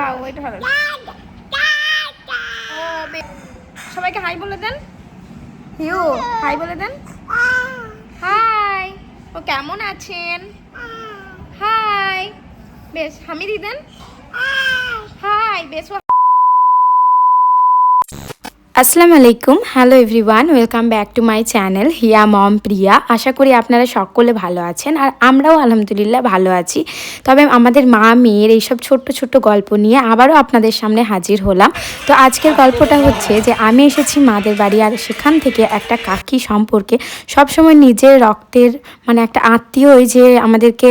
খাও এটা ভালো ও সবাইকে হাই বলে দেন। হিউ। হাই বলে দেন। হাই। ও কেমন আছেন? হাই। বেশ হামিদি দেন। হাই বেশ ও আসসালামু আলাইকুম। Hello everyone welcome back to my channel হিয়া মম প্রিয়া আশা করি আপনারা সকলে ভালো আছেন আর আমরাও আলহামদুলিল্লাহ ভালো আছি। তবে আমাদের মা মেয়ের এইসব ছোট্ট ছোট্ট গল্প নিয়ে আবারও আপনাদের সামনে হাজির হলাম। তো আজকের গল্পটা হচ্ছে যে, আমি এসেছি মাদের বাড়ি আর সেখান থেকে একটা কাকি সম্পর্কে। সবসময় নিজের রক্তের মানে একটা আত্মীয়ই যে আমাদেরকে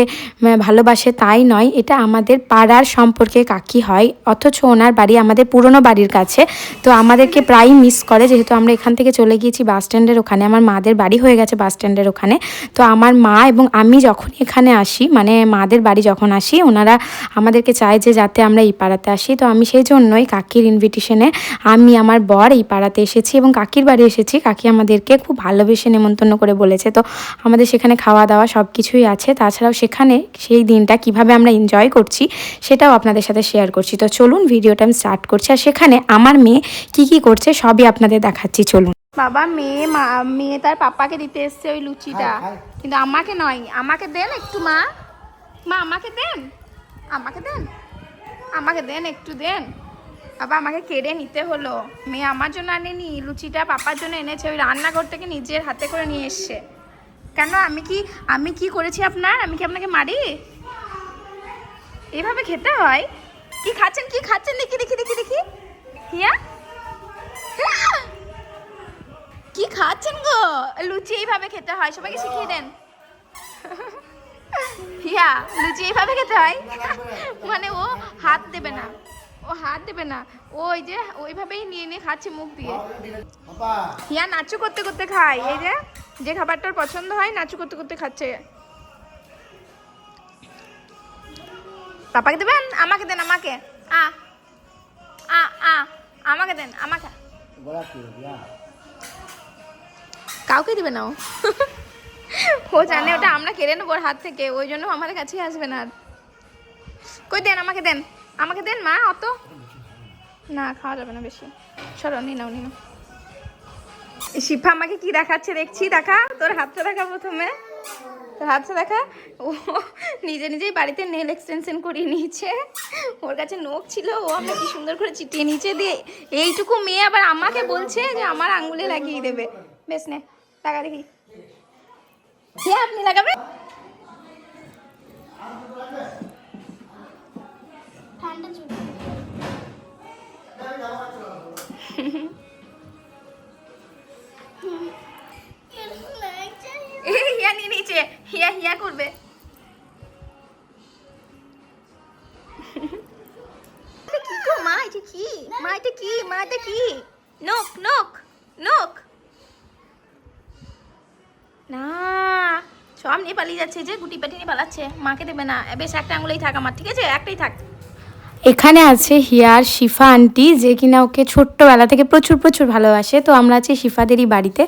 ভালোবাসে তাই নয়, এটা আমাদের পাড়ার সম্পর্কে কাকি হয়। অথচ ওনার বাড়ি আমাদের পুরনো বাড়ির কাছে। তো আমাদেরকে প্রায়ই মিস করে, যেহেতু আমরা এখান থেকে চলে গিয়েছি বাস স্ট্যান্ডের ওখানে। আমার মাদের বাড়ি হয়ে গেছে বাস স্ট্যান্ডের ওখানে। তো আমার মা এবং আমি যখন এখানে আসি মানে মাদের বাড়ি যখন আসি, ওনারা আমাদেরকে চায় যে যাতে আমরা এই পাড়াতে আসি। তো আমি সেই জন্যই কাকির ইনভিটেশনে আমি, আমার বর এই পাড়াতে এসেছি এবং কাকির বাড়ি এসেছি। কাকি আমাদেরকে খুব ভালোবেসে নেমন্তন্ন করে বলেছে। তো আমাদের সেখানে খাওয়া দাওয়া সব কিছুই আছে। তাছাড়াও সেখানে সেই দিনটা কীভাবে আমরা এনজয় করছি, সেটাও আপনাদের সাথে শেয়ার করছি। তো চলুন ভিডিওটা আমি স্টার্ট করছি। আর সেখানে আমার মেয়ে কি কি করছে সবই আপনাদের দেখাচ্ছি চলুন। বাবা মেয়ে মা মেয়ে তার পাপাকে দিতে এসছে ওই লুচিটা। কিন্তু আমাকে নয় আমাকে দেন একটু মা। মা আমাকে দেন আমাকে দেন আমাকে দেন একটু দেন। বাবা আমাকে কেড়ে নিতে হলো। মেয়ে আমার জন্য আনেনি লুচিটা পাপার জন্য এনেছে ওই রান্নাঘর থেকে নিজের হাতে করে নিয়ে এসছে। কেন আমি কি আমি কি করেছি আপনার? আমি কি আপনাকে মারি? এভাবে খেতে হয়? কি খাচ্ছেন কি খাচ্ছেন? দেখি দেখি দেখি দেখি। হিয়া? কি খাচ্ছেন গো? লুচি এইভাবে খেতে হয়। সবাইকে শিখিয়ে দেন। হিয়া, লুচি এইভাবে খেতে হয়? মানে ও হাত দেবে না। ও হাত দেবে না। ওই যে, ওইভাবেই নিয়ে নিয়ে খাচ্ছে মুখ দিয়ে। হিয়া, নাচু করতে করতে খায়। এই যে যে খাবারটার পছন্দ হয়, নাচু করতে করতে খাচ্ছে। পাপাকে দেবেন? আমাকে দেন, আমাকে। আ আ আ, আমাকে দেন, আমাকে। কাউকে দিবে না ও? জানে, ওটা আমরা কেড়ে নেব ওর হাত থেকে। ওই জন্য আমাদের কাছেই আসবে না কই দেন, আমাকে দেন। আমাকে দেন, মা, অত? না, খাওয়া যাবে না বেশি। চলো নি নাও নি শিফা আমাকে কি দেখাচ্ছে দেখছি, দেখা। তোর হাতটা দেখা প্রথমে। তোর হাতটা দেখা ও নিজে নিজেই বাড়িতে নেল এক্সটেনশন করিয়ে নিয়েছে। ওর কাছে নখ ছিল ও আমরা কি সুন্দর করে চিটিয়ে নিচে দিয়ে এইটুকু মেয়ে আবার আমাকে বলছে যে আমার আঙ্গুলে লাগিয়ে দেবে। বেশ নে লাগা দেখি। কে আপনি লাগাবেন? এই হিয়া নিয়ে নিচে হিয়া হিয়া করবে। কি গো মা? এটা কি? মা এটা কি? মা এটা কি? নখ নখ নখ। না সব নিয়ে পালিয়ে যাচ্ছে যে গুটি পাটি নিয়ে পালাচ্ছে। মাকে দেবে না। বেশ একটা আঙুলেই থাক আমার ঠিক আছে? একটাই থাক। এখানে আছে হিয়ার, শিফা আন্টি, যে কিনা ওকে ছোট্টবেলা থেকে প্রচুর প্রচুর ভালোবাসে। তো আমরা আছি শিফাদেরই বাড়িতে।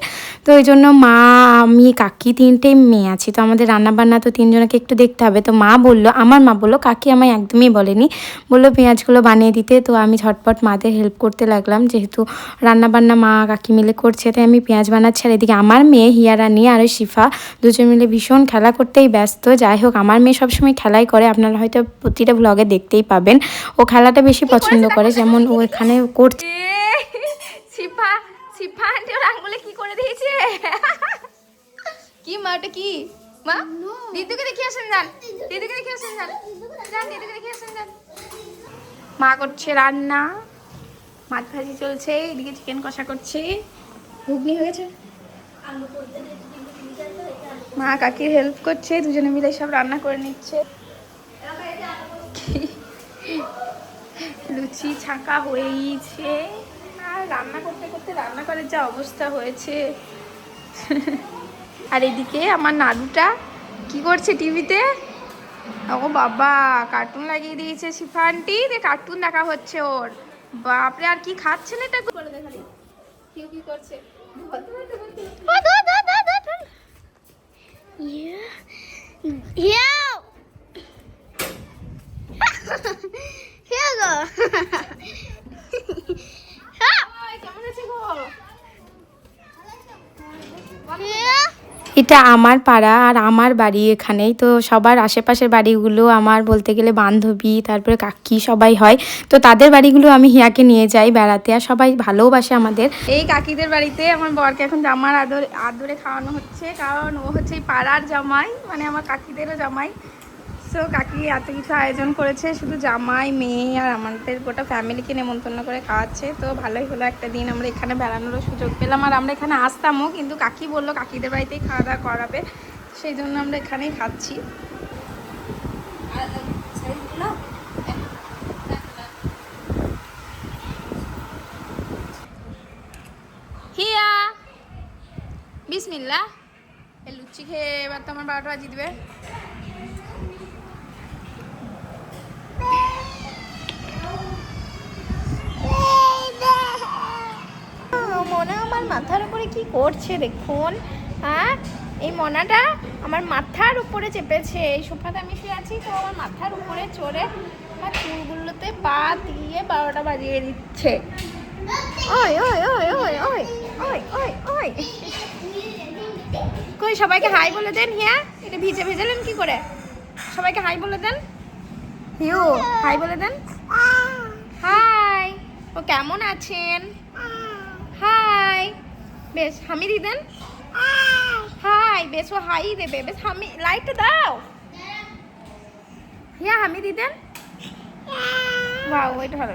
তো ওই জন্য মা, আমি, কাকি তিনটেই মেয়ে আছি। তো আমাদের রান্নাবান্না তো তিনজনকে একটু দেখতে হবে। তো মা বলল, আমার মা বলল, কাকি আমায় একদমই বলেনি। বলল, পেঁয়াজগুলো বানিয়ে দিতে। তো আমি ঝটপট মাদের হেল্প করতে লাগলাম। যেহেতু রান্নাবান্না মা, কাকি মিলে করছে, তাই আমি পেঁয়াজ বানাচ্ছি। আর এদিকে আমার মেয়ে হিয়ারানি আর ওই শিফা দুজন মিলে ভীষণ খেলা করতেই ব্যস্ত। যাই হোক, আমার মেয়ে সবসময় খেলাই করে। আপনারা হয়তো প্রতিটা ব্লগে দেখতেই পাবেন। ও খেলাটা বেশি পছন্দ করে যেমন ও এখানে করছে। আন্টি ওর আঙ্গুলে কি করে দিয়েছে? কি মা ওটা কি? মা দিদুকে দেখে আসেন যান। দিদুকে দেখে আসেন যান। যান দিদুকে দেখে আসেন যান। মা করছে রান্না। মাছ ভাজি চলছে এদিকে চিকেন কষা করছে। ঘুগনি হয়ে গেছে। মা কাকির হেল্প করছে দুজনে মিলে সব রান্না করে নিচ্ছে। লুচি ছাঁকা হয়েইছে। আর রান্না করতে করতে রান্নাঘরের যা অবস্থা হয়েছে। আর এদিকে আমার নাড়ুটা কি করছে টিভিতে? ও বাবা কার্টুন লাগিয়ে দিয়েছে শিফা আন্টি যে কার্টুন দেখা হচ্ছে ওর। বাপরে, আর কি খাচ্ছেন এটা করে দেখালি। কেউ কি করছে বলতে বলতে ও, ধর, ধর, ধর, ধর, ধর। ইয়া, ইয়া। Here you go. এটা আমার পাড়া আর আমার বাড়ি এখানেই। তো সবার আশেপাশের বাড়িগুলো আমার বলতে গেলে বান্ধবী, তারপরে কাকি সবাই হয়। তো তাদের বাড়িগুলো আমি হিয়াকে নিয়ে যাই বেড়াতে আর সবাই ভালোবাসে আমাদের। এই কাকিদের বাড়িতে আমার বরকে এখন জামার আদরে আদরে খাওয়ানো হচ্ছে। কারণ ও হচ্ছে পাড়ার জামাই মানে আমার কাকিদেরও জামাই। সো কাকি এত কিছু আয়োজন করেছে, শুধু জামাই, মেয়ে আর আমাদের গোটা ফ্যামিলিকে নেমন্তন্ন করে খাওয়াচ্ছে। তো ভালোই হলো একটা দিন আমরা এখানে বেড়ানোরও সুযোগ পেলাম আর আমরা এখানে আসতামও, কিন্তু কাকি বলল কাকিদের বাড়িতেই খাওয়া দাওয়া করাবে। সেই জন্য আমরা এখানেই খাচ্ছি। বিসমিল্লা লুচি খেয়ে এবার তো আমার বারোটা বাজিয়ে দিবে। মনে, আমার মাথার উপরে কি করছে দেখুন? হ্যাঁ? এই মনাটা আমার মাথার উপরে চেপেছে, এই সোফাতে আমি শুয়ে আছি, তো আমার মাথার উপরে চড়ে আমার চুলগুলোতে পা দিয়ে বারোটা বাজিয়ে দিচ্ছে। ওই ওই ওই ওই ওই ওই ওই কই, সবাইকে হাই বলে দেন, হিয়া? এটা ভিজে ভেজালেন কি করে? সবাইকে হাই বলে দেন। হিউ, হাই বলে দেন। হাই। ও কেমন আছেন? হাই বেশ হামি দেন হাই বেশ ও হাই দেবে বেশ হামি লাইটটা দাও হিয়া হামি দেন বাহ ওইটা ভালো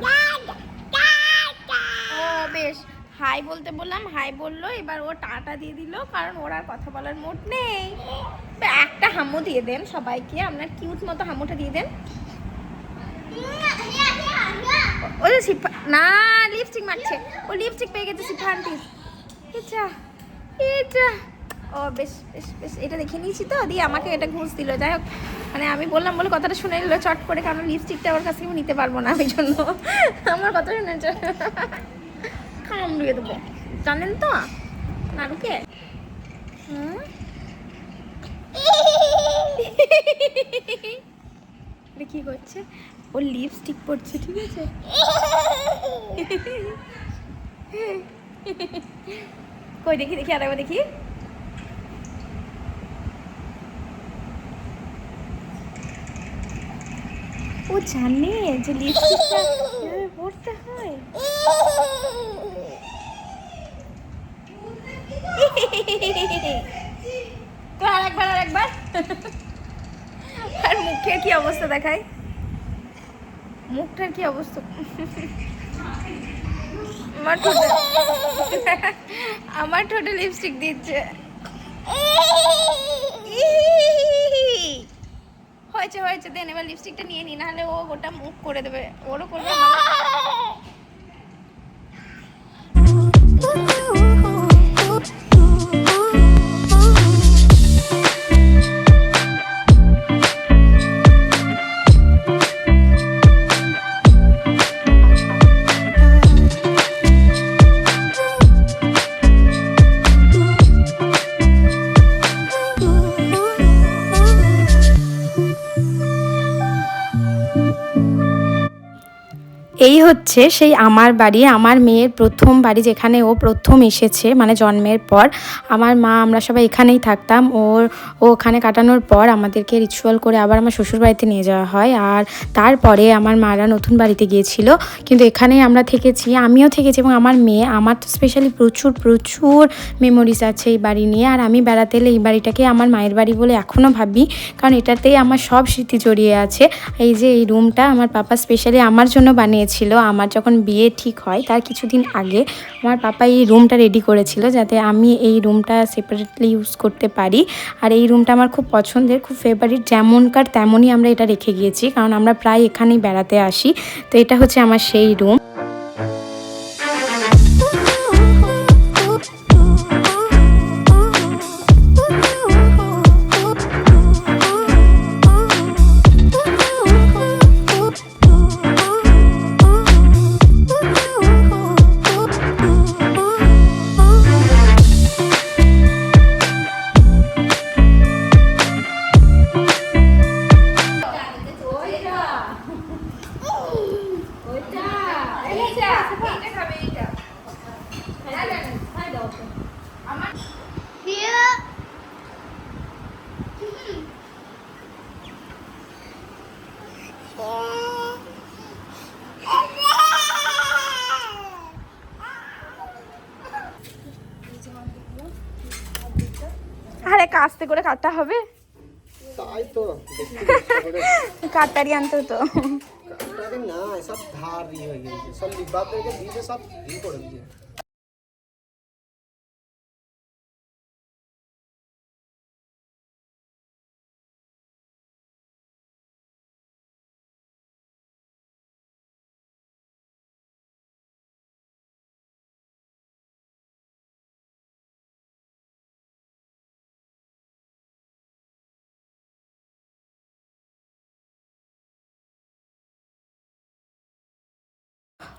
ও বেশ হাই বলতে বললাম হাই বলল, এবার ও টাটা দিয়ে দিল, কারণ ওর আর কথা বলার মোট নেই। একটা হামু দিয়ে দেন সবাইকে, আপনার কিউট মতো হামুটা দিয়ে দেন। ওই যে সিফা না লিপস্টিক মারছে। ও লিপস্টিক পেয়ে গেছে সিফা আন্টি এটা এটা ও, বেশ বেশ বেশ, এটা দেখে নিয়েছি তো, দিয়ে আমাকে এটা ঘুষ দিল যাই হোক মানে আমি বললাম, বলে কথাটা শুনে নিল, চট করে, কারণ লিপস্টিকটা ওর কাছ নিতে পারব না ওই জন্য। আমার কথা শুনেছে। খাম দিয়ে দেবো। জানেন তো নাড়ুকে হুম? কি করছে? ও লিপস্টিক পড়ছে ঠিক আছে? কই, দেখি দেখি আরেকবার দেখি। ও জানে যে লিপস্টিকটা পড়তে হয়। তো আরেকবার আরেকবার আর মুখে কি অবস্থা দেখায়? মুখটার কি অবস্থা? আমার ঠোঁটে আমার ঠোঁটে লিপস্টিক দিচ্ছে। হয়েছে হয়েছে। দেন এবার লিপস্টিকটা নিয়ে নি, নাহলে ও গোটা মুখ করে দেবে। ওরও করবে এই হচ্ছে সেই আমার বাড়ি, আমার মেয়ের প্রথম বাড়ি যেখানে ও প্রথম এসেছে মানে জন্মের পর। আমার মা, আমরা সবাই এখানেই থাকতাম। ওর, ও ওখানে কাটানোর পর আমাদেরকে রিচুয়াল করে আবার আমার শ্বশুর বাড়িতে নিয়ে যাওয়া হয়। আর তারপরে আমার মারা নতুন বাড়িতে গিয়েছিল। কিন্তু এখানেই আমরা থেকেছি, আমিও থেকেছি এবং আমার মেয়ে, আমার তো স্পেশালি প্রচুর প্রচুর মেমোরিজ আছে এই বাড়ি নিয়ে। আর আমি বেড়াতে এলে এই বাড়িটাকে আমার মায়ের বাড়ি বলে এখনও ভাবি। কারণ এটাতেই আমার সব স্মৃতি জড়িয়ে আছে। এই যে এই রুমটা আমার পাপা স্পেশালি আমার জন্য বানিয়েছিল আমার যখন বিয়ে ঠিক হয়, তার কিছুদিন আগে আমার পাপা এই রুমটা রেডি করেছিল যাতে আমি এই রুমটা সেপারেটলি ইউজ করতে পারি। আর এই রুমটা আমার খুব পছন্দের, খুব ফেভারিট যেমনকার তেমনই আমরা এটা রেখে গিয়েছি, কারণ আমরা প্রায় এখানেই বেড়াতে আসি। তো এটা হচ্ছে আমার সেই রুম আস্তে করে কাটা হবে? তাই তো কাটারি আনতে তো না সব ধার ইয়ে হয়ে গেছে সব লিবারদেরকে দিয়েছে সব ই করে দিয়েছে।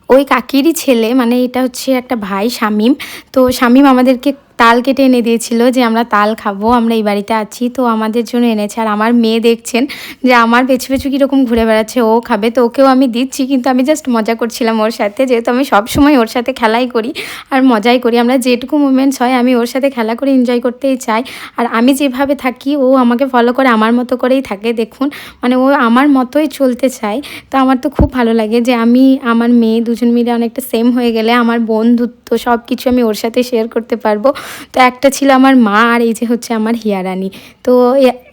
ওই কাকিরই ছেলে মানে এটা হচ্ছে একটা ভাই শামিম। তো শামিম আমাদেরকে তাল কেটে এনে দিয়েছিল যে আমরা তাল খাব, আমরা এই বাড়িতে আছি। তো আমাদের জন্য এনেছে আর আমার মেয়ে দেখছেন যে আমার পেছু পেছু কীরকম ঘুরে বেড়াচ্ছে, ও খাবে। তো ওকেও আমি দিচ্ছি, কিন্তু আমি জাস্ট মজা করছিলাম ওর সাথে। যেহেতু আমি সব সময় ওর সাথে খেলাই করি আর মজাই করি, আমরা যেটুকু মুভমেন্টস হয় আমি ওর সাথে খেলা করে এনজয় করতেই চাই। আর আমি যেভাবে থাকি, ও আমাকে ফলো করে, আমার মতো করেই থাকে, দেখুন। মানে ও আমার মতোই চলতে চায়। তো আমার তো খুব ভালো লাগে যে আমি, আমার মেয়ে দুজন মিলে অনেকটা সেম হয়ে গেলে আমার বন্ধুত্ব সব কিছু আমি ওর সাথে শেয়ার করতে পারব। তো একটা ছিল আমার মা আর এই যে হচ্ছে আমার হিয়ারানি। তো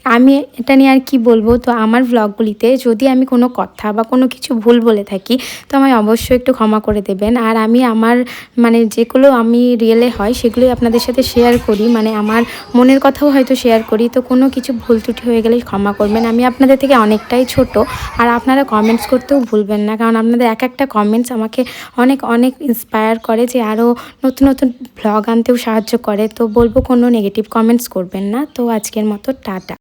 আমি এটা নিয়ে আর কি বলব? তো আমার ভ্লগগুলিতে যদি আমি কোনো কথা বা কোনো কিছু ভুল বলে থাকি, তো আমায় অবশ্যই একটু ক্ষমা করে দেবেন। আর আমি আমার মানে যেগুলো আমি রিয়েলে হয়, সেগুলোই আপনাদের সাথে শেয়ার করি। মানে আমার মনের কথাও হয়তো শেয়ার করি। তো কোনো কিছু ভুল ত্রুটি হয়ে গেলে ক্ষমা করবেন। আমি আপনাদের থেকে অনেকটাই ছোট। আর আপনারা কমেন্টস করতেও ভুলবেন না। কারণ আপনাদের এক একটা কমেন্টস আমাকে অনেক অনেক ইন্সপায়ার করে যে আরও নতুন নতুন ভ্লগ আনতেও সাহায্য করে। তো বলব কোনো নেগেটিভ কমেন্টস করবেন না। তো আজকের মতো টাটা।